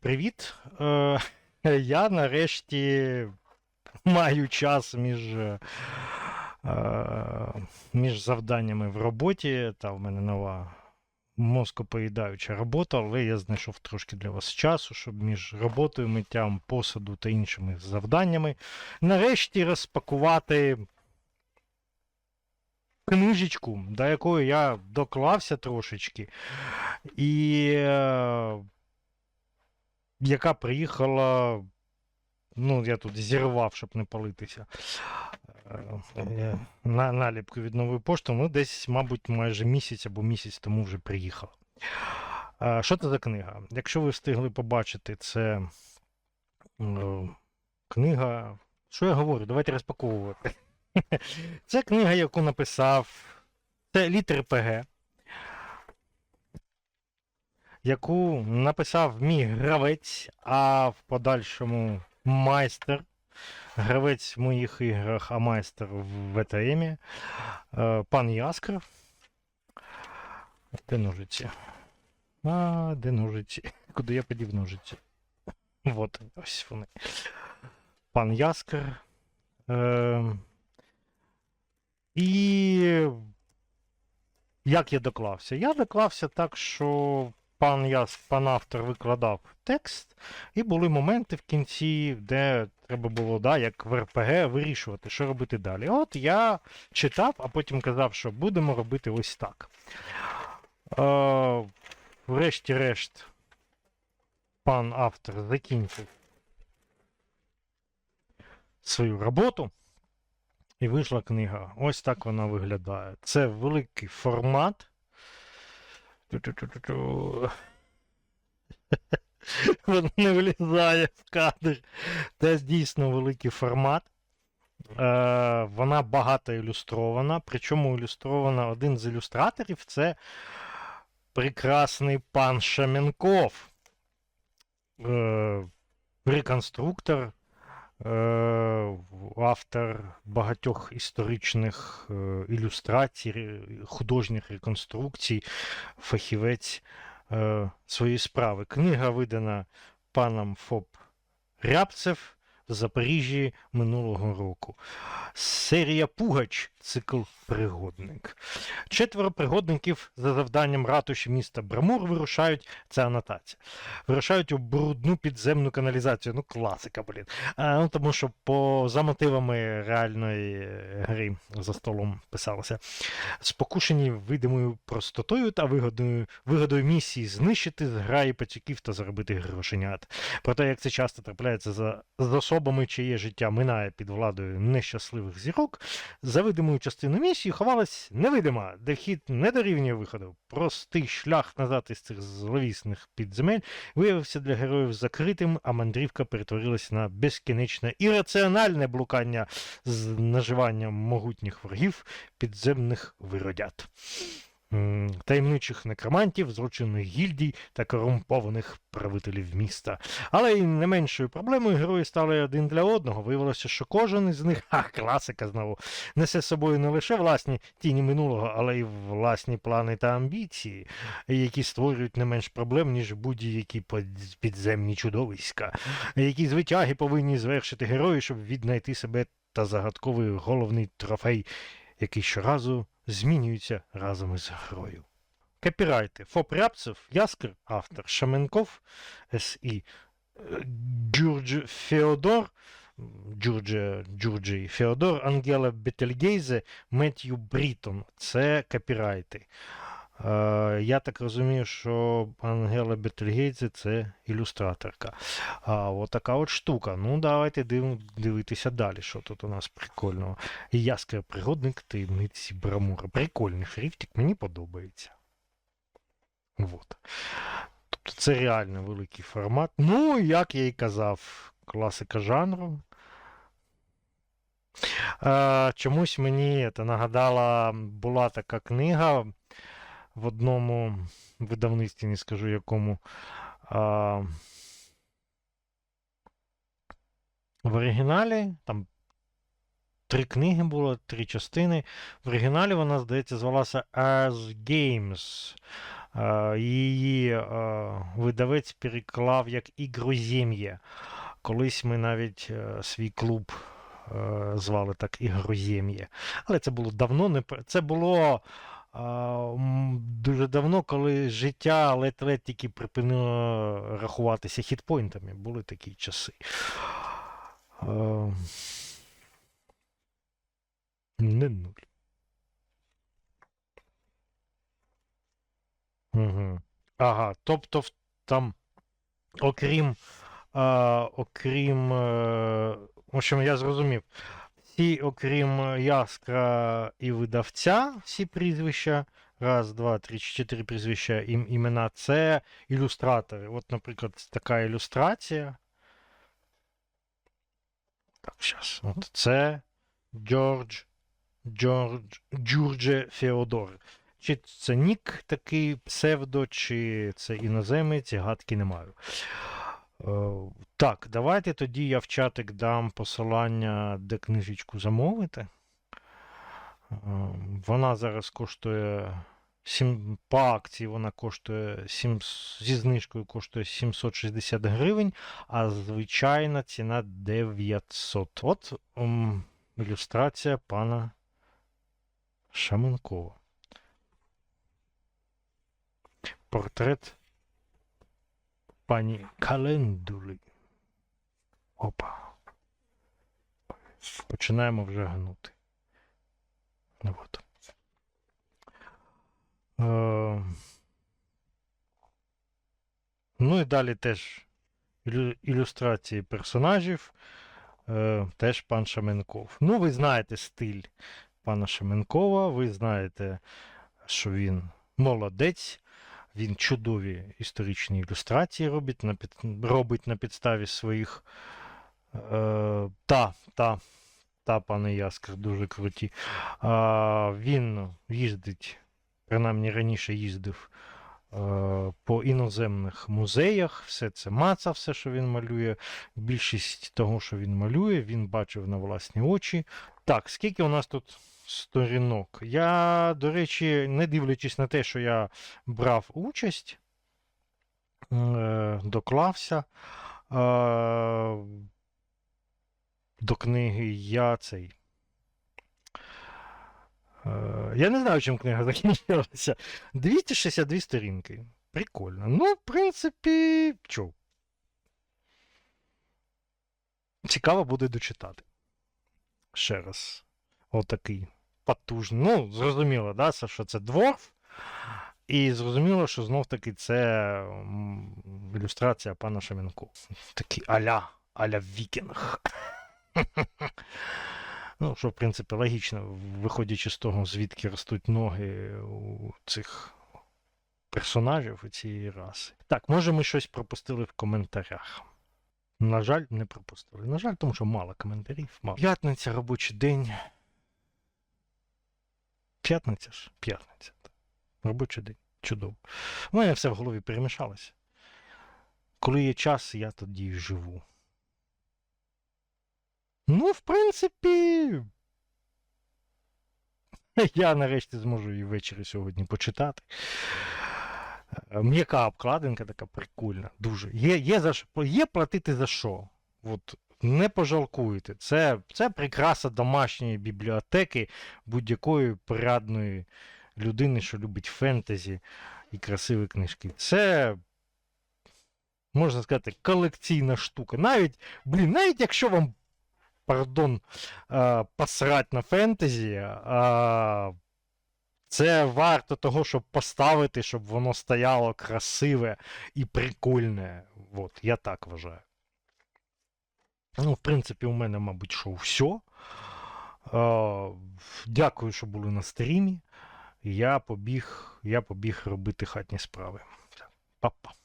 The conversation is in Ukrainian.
Привіт. Е, я нарешті маю час між, е, між завданнями в роботі. Та в мене нова мозкопоїдаюча робота, але я знайшов трошки для вас часу, щоб між роботою, миттям посуду та іншими завданнями нарешті розпакувати книжечку, до якої я доклався трошечки. І е, яка приїхала. Ну, я тут зірвав, щоб не палитися. Е, На наліпку від нової пошти, ну, десь, мабуть, майже місяць або місяць тому вже приїхала. Е, Що це за книга? Якщо ви встигли побачити, це е, книга. Що я говорю? Давайте розпаковувати. Це книга, яку написав. Це літер ПГ яку написав мій гравець, а в подальшому майстер. Гравець в моїх іграх, а майстер в ВТМ. Е, Пан Яскр. Де ножиці? А, де ножиці? Куди я подів ножиці? Вот, ось вони. Пан Яскр. Е, І як я доклався? Я доклався так, що пан Яс, пан автор викладав текст, і були моменти в кінці, де треба було, да, як в РПГ, вирішувати, що робити далі. От я читав, а потім казав, що будемо робити ось так. Е, Врешті-решт, пан автор закінчив свою роботу. І вийшла книга. Ось так вона виглядає. Це великий формат. Воно не влізає в кадр. Це дійсно великий формат. Е, Вона багато ілюстрована. Причому ілюстрована один з ілюстраторів це прекрасний пан Шаменков. Е, реконструктор, автор багатьох історичних е, ілюстрацій, художніх реконструкцій, фахівець е, своєї справи. Книга видана паном Фоб Рябцев в Запоріжжі минулого року. Серія Пугач, цикл Пригодник. Четверо пригодників за завданням ратуші міста Брамур вирушають. Це анотація. Вирушають у брудну підземну каналізацію. Ну, класика, блін. А, ну, тому що по за мотивами реальної гри за столом писалося. Спокушені видимою простотою та вигодою, вигодою місії знищити зграї пацюків та заробити грошенят. Проте, як це часто трапляється за, з особами, чиє життя минає під владою нещасливих зірок, за видимою частиною місії ховалась невидима, де вхід не дорівнює виходу. Простий шлях назад із цих зловісних підземель виявився для героїв закритим, а мандрівка перетворилася на безкінечне ірраціональне блукання з наживанням могутніх ворогів підземних виродят. Таємничих некромантів, злочинних гільдій та корумпованих правителів міста. Але й не меншою проблемою герої стали один для одного. Виявилося, що кожен із них, а класика знову, несе з собою не лише власні тіні минулого, але й власні плани та амбіції, які створюють не менш проблем, ніж будь-які підземні чудовиська, які звитяги повинні звершити герої, щоб віднайти себе та загадковий головний трофей, який щоразу змінюються разом із грою. Копірайти Фоп Рябцев, Яскер, автор Шаменков, С.І. Джурдж Феодор, Джурджа, Джурджі Феодор, Ангела Бетельгейзе, Меттью Брітон. Це копірайти. Е, я так розумію, що Ангела Бетельгейзе це ілюстраторка. А от така от штука. Ну, давайте див, дивитися далі, що тут у нас прикольного. Яскер пригодник таємниці Брамура. Прикольний шрифтик, мені подобається. Вот. Тобто це реально великий формат. Ну, як я і казав, класика жанру. А, чомусь мені це нагадала, була така книга в одному видавництві, не скажу якому. А, в оригіналі там три книги було, три частини. В оригіналі вона, здається, звалася As Games. Її видавець переклав як Ігрозім'є. Колись ми навіть е, свій клуб е, звали так Ігрозім'є. Але це було давно, не це було дуже давно, коли життя ледь-ледь тільки припинило рахуватися хітпойнтами. Були такі часи. Не нуль. Угу. Ага, тобто там, окрім, а, окрім, е, в общем, я зрозумів, всі, окрім е, Яскра і видавця, всі прізвища, раз, два, три, чотири прізвища, ім, імена, це ілюстратори. От, наприклад, така ілюстрація. Так, зараз. От це Джордж, Джордж, Джурдже Феодор. Чи це нік такий псевдо, чи це іноземець, гадки не маю. Так, давайте тоді я в чатик дам посилання, де книжечку замовити. Е, вона зараз коштує. Сім, по акції вона коштує 7, зі знижкою коштує 760 гривень, а звичайна ціна 900. От м, ілюстрація пана Шаменкова. Портрет пані Календули. Опа. Починаємо вже гнути. Ну, от. Е, Ну і далі теж ілюстрації персонажів. Е, Теж пан Шаменков. Ну, ви знаєте стиль пана Шаменкова, ви знаєте, що він молодець, він чудові історичні ілюстрації робить на, під... робить на підставі своїх. Е, та, та, та, пане Яскар, дуже круті. А, він їздить, принаймні раніше їздив е, по іноземних музеях. Все це маца, все, що він малює. Більшість того, що він малює, він бачив на власні очі. Так, скільки у нас тут сторінок? Я, до речі, не дивлячись на те, що я брав участь, е, доклався. До книги я цей. Е, Я не знаю, чим книга закінчилася. 262 сторінки. Прикольно. Ну, в принципі, чо. Цікаво буде дочитати. Ще раз. Отакий потужний. Ну, зрозуміло, да, що це дворф. І зрозуміло, що знов таки це ілюстрація пана Шаменко. Такий аля, аля вікінг. Ну, що, в принципі, логічно, виходячи з того, звідки ростуть ноги у цих персонажів у цієї раси. Так, може, ми щось пропустили в коментарях. На жаль, не пропустили. На жаль, тому що мало коментарів. Мало. П'ятниця, робочий день. П'ятниця ж? П'ятниця. Робочий день. Чудово. У мене все в голові перемішалося. Коли є час, я тоді живу. Ну, в принципі. Я нарешті зможу і ввечері сьогодні почитати. Е, М'яка обкладинка така прикольна, дуже. Є, є, за, що- є платити за що. От, не пожалкуєте. Це, це прикраса домашньої бібліотеки будь-якої порядної людини, що любить фентезі і красиві книжки. Це, можна сказати, колекційна штука. Навіть, блін, навіть якщо вам пардон, посрать на фентезі, це варто того, щоб поставити, щоб воно стояло красиве і прикольне. От, я так вважаю. Ну, в принципі, у мене, мабуть, що все. Дякую, що були на стрімі. Я побіг, я побіг робити хатні справи. Па-па.